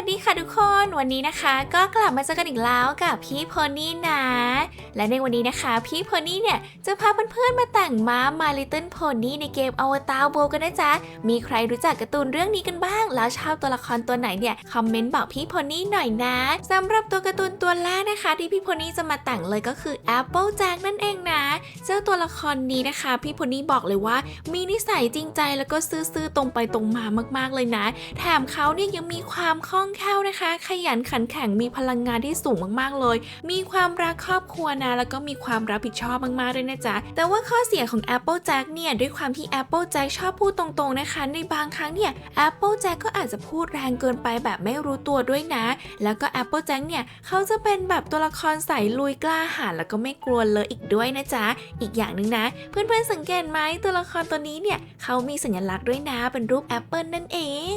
วัสดีค่ะทุกคนวันนี้นะคะ ก็กลับมาเจอกันอีกแล้วกับพี่โพนี่นะ และในวันนี้นะคะ พี่โพนี่เนี่ยจะพาเพื่อนๆมาแต่งม้า My Little Pony ในเกม Avatar World กันนะจ๊ะ มีใครรู้จักการ์ตูนเรื่องนี้กันบ้าง แล้วชอบตัวละครตัวไหนเนี่ยคอมเมนต์บอกพี่โพนี่หน่อยนะสำหรับตัวการ์ตูนตัวแรกนะคะ ที่พี่โพนี่จะมาแต่งเลยก็คือ Apple Jack นั่นเองนะเจ้าตัวละครนี้นะคะ พี่โพนี่บอกเลยว่า มีนิสัยจริงใจแล้วก็ซื่อๆตรงไปตรงมามากๆเลยนะ แถมเขาเนี่ยยังมีความคล่องแคล่วนะคะ ขยันขันแข็งมีพลังงานที่สูงมากๆเลย มีความรักครอบครัวนะ แล้วก็มีความรับผิดชอบมากๆด้วยนะจ๊ะ แต่ว่าข้อเสียของ Apple Jack เนี่ยด้วยความที่ Apple Jack ชอบพูดตรงๆนะคะ ในบางครั้งเนี่ย Apple Jack ก็อาจจะพูดแรงเกินไปแบบไม่รู้ตัวด้วยนะ แล้วก็ Apple Jack เนี่ยเขาจะเป็นแบบตัวละครใส่ลุยกล้าหาญแล้วก็ไม่กลัวเลยอีกด้วยนะจ๊ะ อีกอย่างหนึ่งนะ เพื่อนๆสังเกตไหมตัวละครตัวนี้เนี่ยเขามีสัญลักษณ์ด้วยนะเป็นรูปแอปเปิลนั่นเอง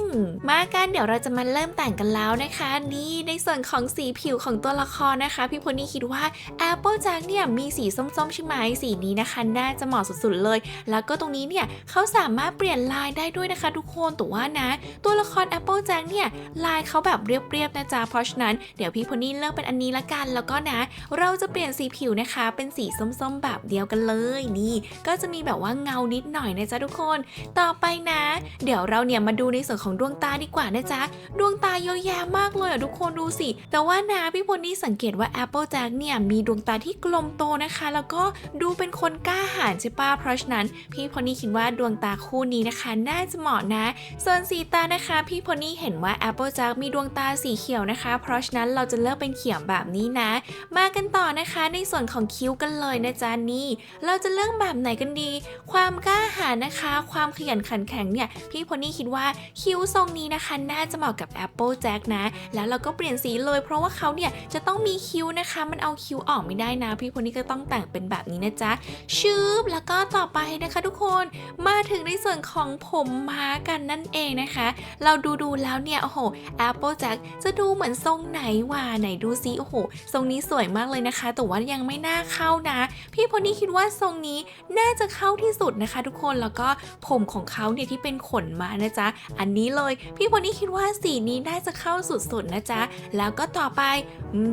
มากันเดี๋ยวเราจะมาเริ่มแต่งกันแล้วนะคะ นี่ในส่วนของสีผิวของตัวละครนะคะ พี่พลนี่คิดว่า Apple Jack เนี่ยมีสีส้มๆใช่ไหมสีนี้นะคะ น่าจะเหมาะสุดๆเลย แล้วก็ตรงนี้เนี่ยเขาสามารถเปลี่ยนลายได้ด้วยนะคะ ทุกคนแต่ว่านะ ตัวละคร Apple Jack เนี่ยลายเขาแบบเรียบๆนะจ๊ะเพราะฉะนั้นเดี๋ยวพี่พลนี่เลือกเป็นอันนี้ละกัน แล้วก็นะ เราจะเปลี่ยนสีผิวนะคะ เป็นสีส้มๆแบบเดียวกันเลยนี่ ก็จะมีแบบว่าเงานิดหน่อยนะจ๊ะทุกคน ต่อไปนะ เดี๋ยวเราเนี่ยมาดูในส่วนของดวงตาดีกว่านะจ๊ะดวงตายอะแยะมากเลยอะทุกคนดูสิ แต่ว่านะพี่พลนี่สังเกตว่า Apple Jack เนี่ยมีดวงตาที่กลมโตนะคะ แล้วก็ดูเป็นคนกล้าหาญใช่ปะเพราะฉะนั้น พี่พลนี่คิดว่าดวงตาคู่นี้นะคะ น่าจะเหมาะนะ ส่วนสีตานะคะ พี่พลนี่เห็นว่า Apple Jack มีดวงตาสีเขียวนะคะ เพราะฉะนั้นเราจะเลือกเป็นเขียวแบบนี้นะ มากันต่อนะคะในส่วนของคิ้วกันเลยนะจ๊ะนี่ เราจะเลือกแบบไหนกันดี ความกล้าหาญนะคะ ความขยันขันแข็งเนี่ยพี่พลนี่คิดว่าคิ้วทรงนี้นะคะ น่าจะเหมาะกับ Apple Jack นะ แล้วเราก็เปลี่ยนสีเลย เพราะว่าเขาเนี่ยจะต้องมีคิ้วนะคะ มันเอาคิ้วออกไม่ได้นะ พี่พลนี่ก็ต้องแต่งเป็นแบบนี้นะจ๊ะชืบแล้วก็ต่อไปนะคะทุกคนมาถึงในส่วนของผมม้ากันนั่นเองนะคะ เราดูดูแล้วเนี่ยโอ้โห Apple Jack จะดูเหมือนทรงไหนวะไหนดูซิโอ้โห ทรงนี้สวยมากเลยนะคะ แต่ว่ายังไม่น่าเข้านะ พี่พลนี่คิดว่าทรงนี้น่าจะเข้าที่สุดนะคะ ทุกคนแล้วก็ผมของเขาเนี่ยที่เป็นขนมานะจ๊ะอันนี้เลย พี่พลนี่คิดว่าสีนี้น่าจะเข้าสุดๆนะจ๊ะ แล้วก็ต่อไป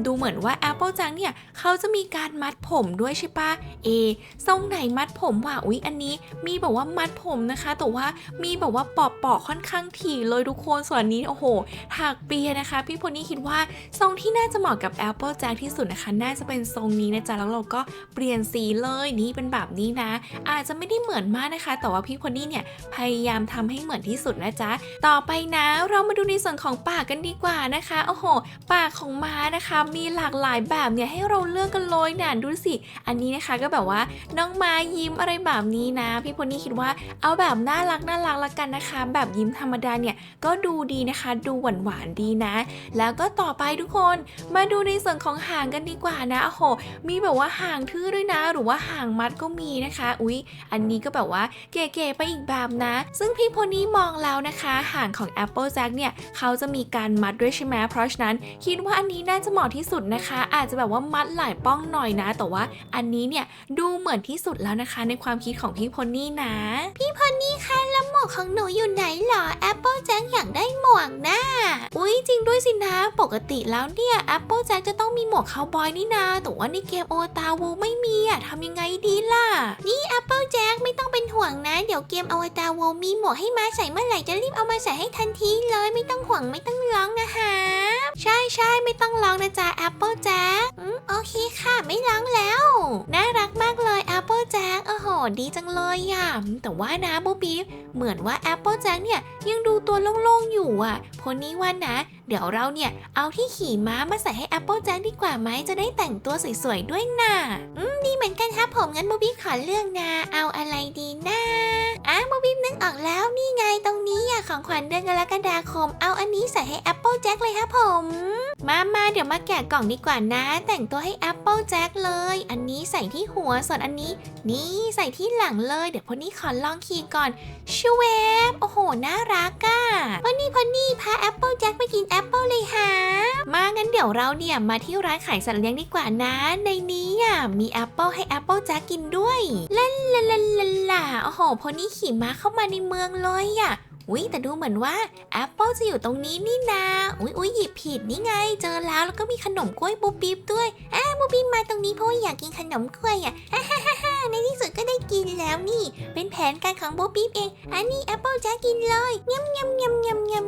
ดูเหมือนว่า Apple Jack เนี่ยเขาจะมีการมัดผมด้วยใช่ปะเอทรงไหนมัดผมว่ะอุ๊ยอันนี้ มีแบบว่ามัดผมนะคะ แต่ว่ามีแบบว่าปอบปอกค่อนข้างถี่เลยทุกคนส่วนนี้โอ้โหถากเปียนะคะ พี่พลนี่คิดว่าทรงที่น่าจะเหมาะกับ Apple Jack ที่สุดนะคะ น่าจะเป็นทรงนี้นะจ๊ะแล้วเราก็เปลี่ยนสีเลยนี่เป็นแบบนี้นะ อาจจะไม่ได้เหมือนมากนะคะ แต่ว่าพี่พลนี่เนี่ยพยายามทำให้เหมือนที่สุดนะจ๊ะต่อไปนะ เรามาดูในส่วนของปากกันดีกว่านะคะ โอ้โห ปากของม้านะคะ มีหลากหลายแบบเนี่ยให้เราเลือกกันเลยนะดูสิ อันนี้นะคะก็แบบว่าน้องม้ายิ้มอะไรแบบนี้นะ พี่พลนี่คิดว่าเอาแบบน่ารักน่ารักละกันนะคะ แบบยิ้มธรรมดาเนี่ยก็ดูดีนะคะ ดูหวานหวานดีนะ แล้วก็ต่อไปทุกคน มาดูในส่วนของหางกันดีกว่านะ โอ้โห มีแบบว่าหางทื่อด้วยนะ หรือว่าหางมัดก็มีนะคะ อุ๊ย อันนี้ก็แบบว่าเก๋ๆไปอีกแบบนะ ซึ่งพี่โพนี่มองแล้วนะคะ หางของ Apple Jack เนี่ยเขาจะมีการมัดด้วยใช่ไหมเพราะฉะนั้นคิดว่าอันนี้น่าจะเหมาะที่สุดนะคะ อาจจะแบบว่ามัดหลายป้องหน่อยนะ แต่ว่าอันนี้เนี่ยดูเหมือนที่สุดแล้วนะคะ ในความคิดของพี่พอนี่นะ พี่พอนี่คะแล้วหมวกของหนูอยู่ไหนหรอแอปเปิ้ลเจ ด้วยสินะ ปกติแล้วเนี่ย Apple Jack จะต้องมีหมวกคาวบอยนี่นาแต่ว่าในเกมโอตาวูไม่มีอะทำยังไงดีล่ะ นี่ Apple Jack ไม่ต้องเป็นห่วงนะ เดี๋ยวเกมอวตารวมีหมวกให้มาใส่เมื่อไหร่จะรีบเอามาใส่ให้ทันทีเลยไม่ต้องห่วงไม่ต้องร้องนะคะใช่ใช่ไม่ต้องร้องนะจ๊ะ Apple Jack อืมโอเคค่ะ ไม่ร้องแล้ว อดีจังเลยอะ แต่ว่านะบูบีเหมือนว่า Apple Jack เนี่ยยังดูตัวโล่งๆอยู่อะพนนี้วันนะ เดี๋ยวเราเนี่ยเอาที่ขี่ม้ามาใส่ให้ Apple Jack ดีกว่าไหมจะได้แต่งตัวสวยๆด้วยน่ะอืมดีเหมือนกันครับผมงั้นบูบี้ขอเลือกนะ เอาอะไร ของขวัญเดือนกรกฎาคม เอาอันนี้ใส่ให้ Apple Jack เลยครับผม มามาเดี๋ยวมาแกะกล่องดีกว่านะ แต่งตัวให้ Apple Jack เลย อันนี้ใส่ที่หัวส่วนอันนี้ นี่ใส่ที่หลังเลย เดี๋ยวพอนี่ขอลองขี่ก่อนชเวบโอ้โห น่ารักอะพอนี่พอนี่พา Apple Jack ไปกินแอปเปิลเลยฮะมางั้นเดี๋ยวเราเนี่ยมาที่ร้านขายสัตว์เลี้ยงดีกว่านะ ในนี้อะมีแอปเปิลให้ Apple Jack กินด้วยลาลาลาลาลาโอ้โหพอนี่ขี่ม้าเข้ามาในเมืองเลยอะ อุ้ยแต่ดูเหมือนว่าแอปเปิลจะอยู่ตรงนี้นี่นาอุ้ยอุ้ยหยิบผิดนี่ไง เจอแล้วแล้วก็มีขนมกล้วยบูบีบด้วยอ้าบูบีบมาตรงนี้เพราะว่าอยากกินขนมกล้วยอะฮ่าฮ่าฮ่าในที่สุดก็ได้กินแล้วนี่ เป็นแผนการของบูบีบเอง อันนี้แอปเปิลจะกินเลยยำยำยำยำยำ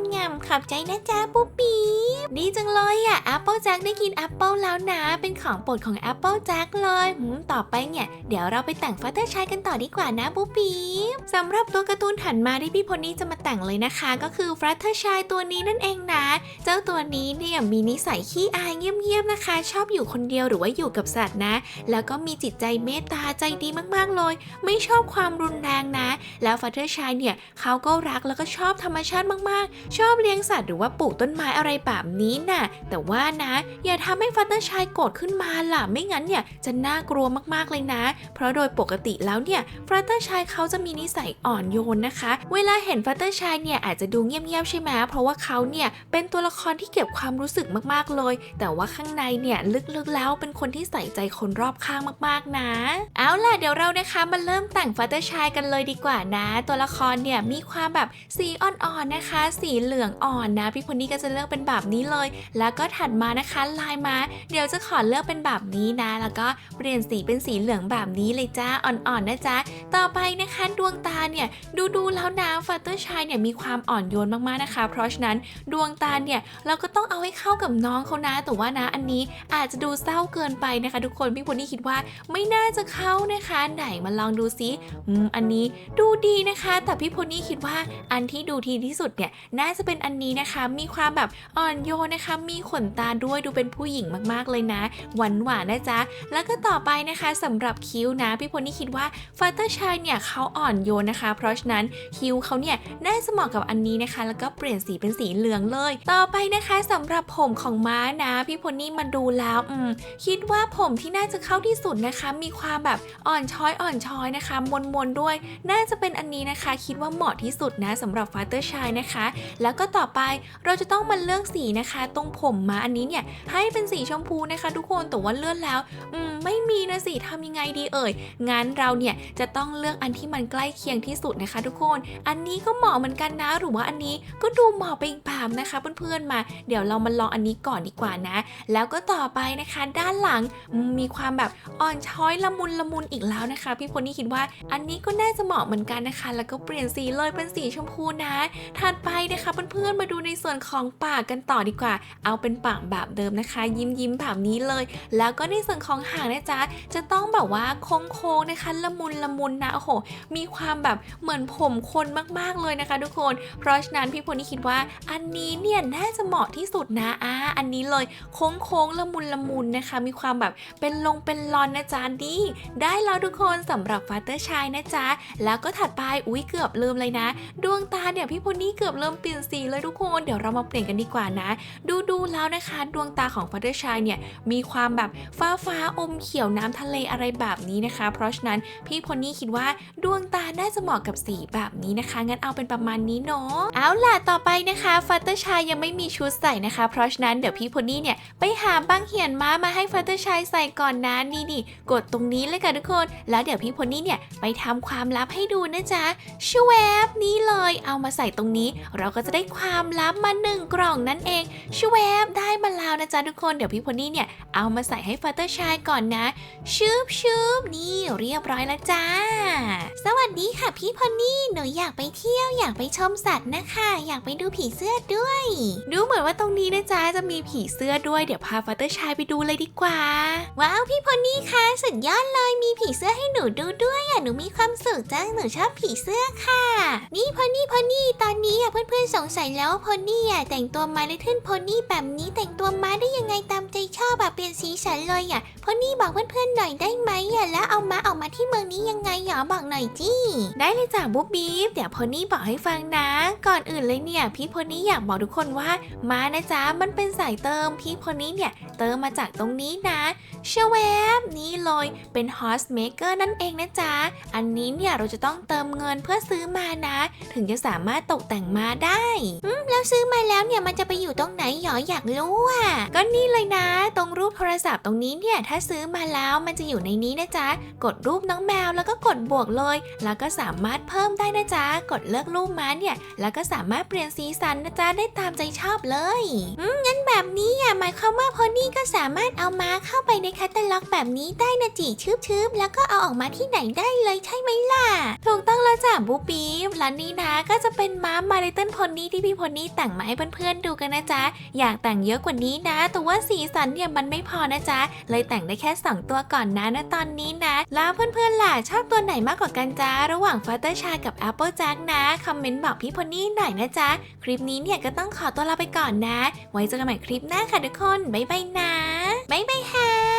ยำ ขอบใจนะจ๊ะบูบีบดีจังเลยอะแอปเปิลแจ็คได้กินแอปเปิลแล้วนะ เป็นของโปรดของแอปเปิลแจ็คเลยหืมต่อไปเนี่ย เดี๋ยวเราไปแต่งฟัตเตอร์ชายกันต่อดีกว่านะบูบีบสำหรับตัวการ์ตูนถัดมาที่พี่พลนี่จะมาแต่งเลยนะคะ ก็คือฟัตเตอร์ชายตัวนี้นั่นเองนะ เจ้าตัวนี้เนี่ยมีนิสัยขี้อายเงียบๆนะคะ ชอบอยู่คนเดียวหรือว่าอยู่กับสัตว์นะ แล้วก็มีจิตใจเมตตาใจดีมากๆเลย ไม่ชอบความรุนแรงนะ แล้วฟัตเตอร์ชายเนี่ยเขาก็รักแล้วก็ชอบธรรมชาติมากๆ ชอบเลี้ยงสัตว์หรือว่าปลูกต้นไม้อะไรแบบนี้น่ะ แต่ว่านะ อย่าทำให้ฟัตเตอร์ชายโกรธขึ้นมาล่ะ ไม่งั้นเนี่ยจะน่ากลัวมากๆเลยนะ เพราะโดยปกติแล้วเนี่ยฟัตเตอร์ชายเขาจะมีนิสัยอ่อนโยนนะคะ เวลาเห็นฟัตเตอร์ชายเนี่ยอาจจะดูเงียบๆใช่ไหมเพราะว่าเขาเนี่ยเป็นตัวละครที่เก็บความรู้สึกมากๆเลย แต่ว่าข้างในเนี่ยลึกๆแล้วเป็นคนที่ใส่ใจคนรอบข้างมากๆนะ เอาล่ะเดี๋ยวเรานะคะมาเริ่มแต่งฟัตเตอร์ชายกันเลยดีกว่านะ ตัวละครเนี่ยมีความแบบสีอ่อนๆนะคะ สีเหลืองอ่อนนะ พี่พลนี่ก็จะเลือกเป็นแบบนี้เลย แล้วก็ถัดมานะคะลายมาเดี๋ยวจะขอเลือกเป็นแบบนี้นะ แล้วก็เปลี่ยนสีเป็นสีเหลืองแบบนี้เลยจ้าอ่อนๆนะจ๊ะต่อไปนะคะดวงตาเนี่ยดูดูๆแล้วนะฟัตเตอร์ชายเนี่ยมีความอ่อนโยนมากๆนะคะ เพราะฉะนั้นดวงตาเนี่ยเราก็ต้องเอาให้เข้ากับน้องเขานะ แต่ว่านะอันนี้อาจจะดูเศร้าเกินไปนะคะ ทุกคนพี่พลนี่คิดว่าไม่น่าจะเข้านะคะ ไหนมาลองดูซิอืมอันนี้ดูดีนะคะ แต่พี่พลนี่คิดว่าอันที่ดูทีที่สุดเนี่ยน่าจะเป็นอันนี้นะคะ มีความแบบอ่อนโยนนะคะ มีขนตาด้วยดูเป็นผู้หญิงมากๆเลยนะ หวานหวานๆนะจ๊ะ แล้วก็ต่อไปนะคะสำหรับคิ้วนะ พี่พลนี่คิดว่าฟัตเตอร์ชายเนี่ยเขาอ่อนโยนนะคะ เพราะฉะนั้นคิ้วเขาเนี่ยน่าจะเหมาะกับอันนี้นะคะ แล้วก็เปลี่ยนสีเป็นสีเหลืองเลย ต่อไปนะคะสำหรับผมของม้านะ พี่พลนี่มาดูแล้วอืมคิดว่าผมที่น่าจะเข้าที่สุดนะคะ มีความแบบอ่อนช้อยอ่อนช้อยนะคะ มนมนๆด้วย น่าจะเป็นอันนี้นะคะ คิดว่าเหมาะที่สุดนะสำหรับฟัตเตอร์ชายนะคะ แล้วก็ต่อไป เราจะต้องมาเลือกสีนะคะ ตรงผมมาอันนี้เนี่ยให้เป็นสีชมพูนะคะ ทุกคนแต่ว่าเลื่อนแล้ว อืมไม่มีนะสิทำยังไงดีเอ่ยงั้นเราเนี่ยจะต้องเลือกอันที่มันใกล้เคียงที่สุดนะคะ ทุกคน อันนี้ก็เหมาะเหมือนกันนะ หรือว่าอันนี้ก็ดูเหมาะไปอีกแบบนะคะ เพื่อนๆมา เดี๋ยวเรามาลองอันนี้ก่อนดีกว่านะ แล้วก็ต่อไปนะคะ ด้านหลังมมีความแบบอ่อนช้อยละมุนละมุนอีกแล้วนะคะ พี่พลนี่คิดว่า อันนี้ก็น่าจะเหมาะเหมือนกันนะคะ แล้วก็เปลี่ยนสีเลยเป็นสีชมพูนะถัดไปนะคะเพื่อนๆมาดูในส่วนของปากกันต่อดีกว่า เอาเป็นปากแบบเดิมนะคะ ยิ้มยิ้มแบบนี้เลย แล้วก็ในส่วนของหางนะจ๊ะจะต้องแบบว่าโค้งๆนะคะ ละมุนละมุนนะโอ้โหมีความแบบเหมือนผมคนมากๆเลยนะคะ ทุกคน เพราะฉะนั้นพี่พลนี่คิดว่า อันนี้เนี่ยน่าจะเหมาะที่สุดนะอ่าอันนี้เลยโค้งๆละมุนละมุนนะคะ มีความแบบเป็นลงเป็นลอนนะจ๊ะดีได้แล้วทุกคนสำหรับฟัตเตอร์ชายนะจ๊ะแล้วก็ถัดไปอุ้ยเกือบลืมเลยนะ ดวงตาเนี่ยพี่พลนี่เกือบเริ่มเปลี่ยนสีเลยทุกคนเดี๋ยวเรามาเปลี่ยนกันดีกว่านะ ดูดูๆแล้วนะคะ ดวงตาของฟัตเตอร์ชายเนี่ยมีความแบบฟ้าฟ้าๆอมเขียวน้ำทะเลอะไรแบบนี้นะคะ เพราะฉะนั้นพี่พลนี่คิดว่าดวงตาน่าจะเหมาะกับสีแบบนี้นะคะ งั้นเอาเป็นประมาณนี้เนาะเอาล่ะต่อไปนะคะฟัตเตอร์ชายยังไม่มีชุดใส่นะคะ เพราะฉะนั้นเดี๋ยวพี่พลนี่เนี่ยไปหาบางเหียนม้ามาให้ฟัตเตอร์ชายใส่ก่อนนะนี่นี่กดตรงนี้เลยค่ะทุกคน แล้วเดี๋ยวพี่พลนี่เนี่ยไปทำความลับให้ดูนะจ๊ะชวบนี่เลย เอามาใส่ตรงนี้ เราก็จะได้ความลับมาหนึ่งกล่องนั่นเองชวบได้มาแล้วนะจ๊ะทุกคนเดี๋ยวพี่พลนี่เนี่ยเอามาใส่ให้ฟัตเตอร์ชายก่อนนะชืบชืบนี่เรียบร้อยแล้วจ้า สวัสดีค่ะพี่พอนี่หนูอยากไปเที่ยวอยากไปชมสัตว์นะคะ อยากไปดูผีเสื้อด้วย ดูเหมือนว่าตรงนี้นะจ๊ะจะมีผีเสื้อด้วยเดี๋ยวพาฟัตเตอร์ชายไปดูเลยดีกว่า ว้าวพี่พอนี่คะสุดยอดเลยมีผีเสื้อให้หนูดูด้วยอะหนูมีความสุขจังหนูชอบผีเสื้อค่ะ นี่พอนี่พอนี่ตอนนี้อะเพื่อนๆสงสัยแล้วว่าพอนี่อะแต่งตัวมาเลยทึ่นพอนี่แบบนี้แต่งตัวมาได้ยังไงตามใจชอบแบบเปลี่ยนสีสันเลยอะพอนี่บอกเพื่อนๆหน่อยได้ไหมอะแล้วเอามาออกมาที่เมืองนี้ยังไงหรอบอกหน่อยจี้ได้เลยจ้ะบุ๊บบีฟเดี๋ยวพอนี่บอกให้ฟังนะ ก่อนอื่นเลยเนี่ยพี่พอนี่อยากบอกทุกคนว่ามานะจ๊ะมันเป็นสายเติมพี่พอนี่เนี่ยเติมมาจากตรงนี้นะเชวบนี่เลยเป็น Horse Maker นั่นเองนะจ๊ะอันนี้เนี่ยเราจะต้องเติมเงินเพื่อซื้อมานะ ถึงจะสามารถตกแต่งมาได้แล้วซื้อมาแล้วเนี่ยมันจะไปอยู่ตรงไหนหรออยากรู้อะ ก็นี่เลยนะ ตรงรูปโทรศัพท์ตรงนี้เนี่ยถ้าซื้อมาแล้วมันจะอยู่ในนี้นะจ๊ะ กดรูปน้องแมวแล้วก็กดบวกเลย แล้วก็สามารถเพิ่มได้นะจ๊ะ กดเลือกรูปมาเนี่ย แล้วก็สามารถเปลี่ยนสีสันนะจ๊ะได้ตามใจชอบเลยอืมงั้นแบบนี้อะหมายความว่าพอนี่ก็สามารถเอามาเข้าไปในแคตตาล็อกแบบนี้ได้นะจีชืบๆแล้วก็เอาออกมาที่ไหนได้เลยใช่ไหมล่ะ ถูกต้องแล้วจ้ะบูบีฟและนี่นะก็จะเป็นม้ามาริเติ้ลพอนี่ที่พี่พอนี่แต่งมาให้เพื่อนๆดูกันนะจ๊ะ อยากแต่งเยอะกว่านี้นะ แต่ว่าสีสันเนี่ยมันไม่พอนะจ๊ะ เลยแต่งได้แค่ 2 ตัวก่อนนะนะตอนนี้นะ แล้วเพื่อนๆล่ะชอบตัวไหนมากกว่ากันจ้าระหว่างฟัตเตอร์ชากับแอปเปิลแจ็คนะคอมเมนต์บอกพี่พอนี่หน่อยนะจ๊ะ คลิปนี้เนี่ยก็ต้องขอตัวลาไปก่อนนะ ไว้เจอกันใหม่คลิปหน้าค่ะทุกคนบ๊ายบายนะบ๊ายบายค่ะ